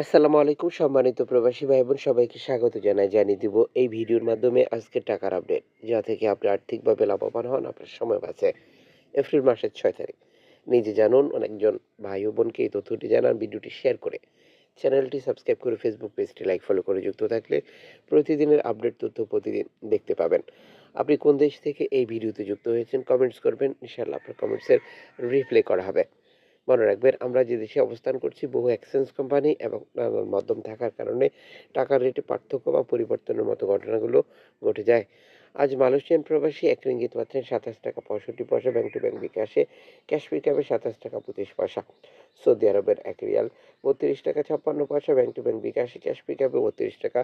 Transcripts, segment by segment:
আসসালামু আলাইকুম, সম্মানিত প্রবাসী ভাই বোন সবাইকে স্বাগত জানাই, জানিয়ে দিব এই ভিডিওর মাধ্যমে আজকের টাকার আপডেট, যা থেকে আপনি আর্থিকভাবে লাভবান হন, আপনার সময় বাঁচে। এপ্রিল মাসের ছয় তারিখ। নিজে জানুন, অনেকজন ভাই ও বোনকে এই তথ্যটি জানান, ভিডিওটি শেয়ার করে। চ্যানেলটি সাবস্ক্রাইব করে ফেসবুক পেজটি লাইক, ফলো করে যুক্ত থাকলে প্রতিদিনের আপডেট তথ্য প্রতিদিন দেখতে পাবেন। আপনি কোন দেশ থেকে এই ভিডিওতে যুক্ত হয়েছেন, কমেন্টস করবেন, ইনশাআল্লাহ আপনার কমেন্টসের রিপ্লে করা হবে। মনে রাখবেন, আমরা যে দেশে অবস্থান করছি বহু এক্সচেঞ্জ কোম্পানি এবং নানান মাধ্যম থাকার কারণে টাকার রেটে পার্থক্য বা পরিবর্তনের মতো ঘটনাগুলো ঘটে যায়। আজ মালয়েশিয়ান প্রবাসী এক রিঙ্গিত পাচ্ছেন সাতাশ টাকা পঁয়ষট্টি পয়সা ব্যাংক টু ব্যাংক বিকাশে ক্যাশ পিকআপে সাতাশ টাকা পঁচিশ পয়সা। সৌদি আরবের এক রিয়াল বত্রিশ টাকা ছাপ্পান্ন পয়সা ব্যাংক টু ব্যাংক বিকাশে ক্যাশ পিকআপে বত্রিশ টাকা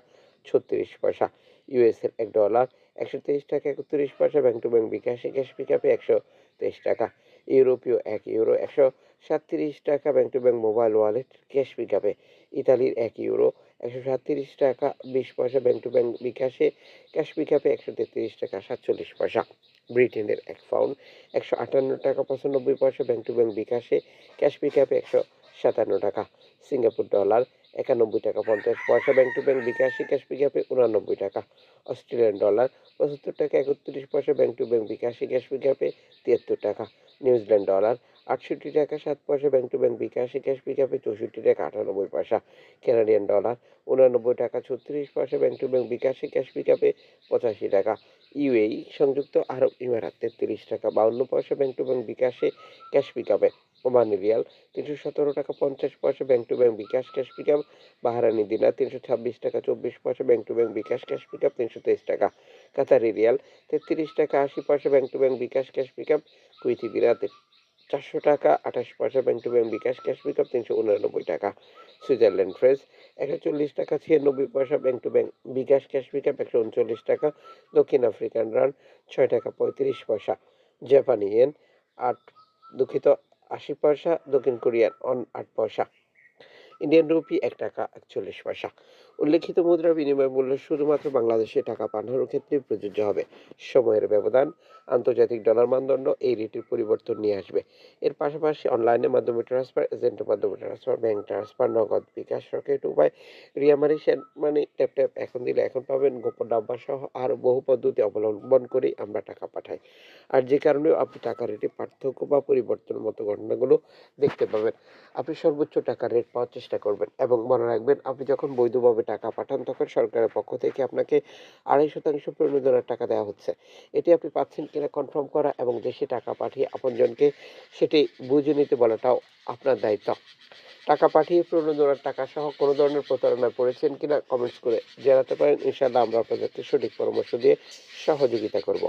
ছত্রিশ পয়সা। ইউএসের এক ডলার একশো তেইশ টাকা একত্রিশ পয়সা ব্যাংক টু ব্যাংক বিকাশে ক্যাশ পিকআপে একশো তেইশ টাকা। ইউরোপীয় এক ইউরো, একশো সাতত্রিশ টাকা bank to bank mobile wallet, cash পিকআপে। ইতালির এক ইউরো, একশো সাতত্রিশ টাকা বিশ পয়সা ব্যাংক টু ব্যাংক বিকাশে, ক্যাশ পিকআপে একশো তেত্রিশ টাকা সাতচল্লিশ পয়সা। ব্রিটেনের এক পাউন্ড, একশো আটান্ন টাকা পঁচানব্বই পয়সা ব্যাংক টু ব্যাংক বিকাশে, ক্যাশ পিকআপে একশো সাতান্ন টাকা। সিঙ্গাপুর ডলার একানব্বই টাকা, পঞ্চাশ পয়সা ব্যাংক টু ব্যাংক বিকাশি ক্যাশ পিকআপে উনানব্বই টাকা অস্ট্রেলিয়ান ডলার পঁচাত্তর টাকা, একত্রিশ পয়সা ব্যাংক টু ব্যাংক বিকাশি ক্যাশ পিকআপে তিয়াত্তর টাকা নিউজিল্যান্ড ডলার আটষট্টি টাকা, সাত পয়সা ব্যাংক টু ব্যাংক বিকাশে ক্যাশ পিকআপে চৌষট্টি টাকা, আটানব্বই পয়সা। কানাডিয়ান ডলার উনানব্বই টাকা, ছত্রিশ পয়সা ব্যাংক টু ব্যাংক বিকাশে ক্যাশ পিকআপে পঁচাশি টাকা। ইউএই সংযুক্ত আরব ইমারাত, তেত্রিশ টাকা, বাউন্ন পয়সা ব্যাংক টু ব্যাংক বিকাশে ক্যাশ পিকআপে ওমানি রিয়াল, তিনশো সতেরো টাকা, পঞ্চাশ পয়সা bank to bank bKash cash pickup Bahraini dinar তিনশো ছাব্বিশ টাকা, চব্বিশ পয়সা bank to bank bKash cash pickup তিনশো তেইশ টাকা। কাতারি রিয়াল, তেত্রিশ টাকা, আশি পয়সা bank to bank bKash cash pickup Kuwaiti দিনাতে চারশো টাকা, আঠাশ পয়সা bank to bank bKash, cash pickup তিনশো উনানব্বই টাকা। সুইজারল্যান্ড ফ্রেস একশো চল্লিশ টাকা, ছিয়ানব্বই পয়সা bank to bank bKash, cash pickup একশো উনচল্লিশ টাকা। দক্ষিণ আফ্রিকান রান, ছয় টাকা, পঁয়ত্রিশ পয়সা। জাপানি ইয়েন, আট, দুঃখিত, আশি পয়সা। দক্ষিণ কোরিয়ান অন, আট পয়সা। ইন্ডিয়ান রুপি এক টাকা একচল্লিশ পয়সা। উল্লেখিত মুদ্রা বিনিময় মূল্য শুধুমাত্র বাংলাদেশে টাকা পাঠানোর ক্ষেত্রে প্রযোজ্য হবে। সময়ের ব্যবধান, আন্তর্জাতিক ডলার মানদণ্ড, এই রেটের পরিবর্তন নিয়ে আসবে। এর পাশাপাশি অনলাইনের মাধ্যমে ট্রান্সফার এজেন্টের মাধ্যমে ট্রান্সফার ব্যাংক ট্রান্সফার নগদ বিকাশ রকেট উপায় রিয়ামারি মানে ট্যাপ ট্যাপ এখন দিলে এখন পাবেন গোপন নাম্বার সহ আরও বহু পদ্ধতি অবলম্বন করেই আমরা টাকা পাঠাই। আর যে কারণেও আপনি টাকা রেটে পার্থক্য বা পরিবর্তনের মতো ঘটনাগুলো দেখতে পাবেন। আপনি সর্বোচ্চ টাকা রেট পাওয়ার চেষ্টা করবেন এবং মনে রাখবেন আপনি যখন বৈধভাবে টাকা পাঠান তখন সরকারের পক্ষ থেকে আপনাকে আড়াই শতাংশ প্রণোদনার টাকা দেওয়া হচ্ছে। এটি আপনি পাচ্ছেন কিনা কনফার্ম করা এবং দেশে টাকা পাঠিয়ে আপনজনকে সেটি বুঝে নিতে বলাটাও আপনার দায়িত্ব। টাকা পাঠিয়ে প্রণোদনার টাকা সহ কোনো ধরনের প্রতারণায় পড়েছেন কিনা কমেন্টস করে জানাতে পারেন। ইনশাআল্লাহ আমরা আপনাদেরকে সঠিক পরামর্শ দিয়ে সহযোগিতা করব।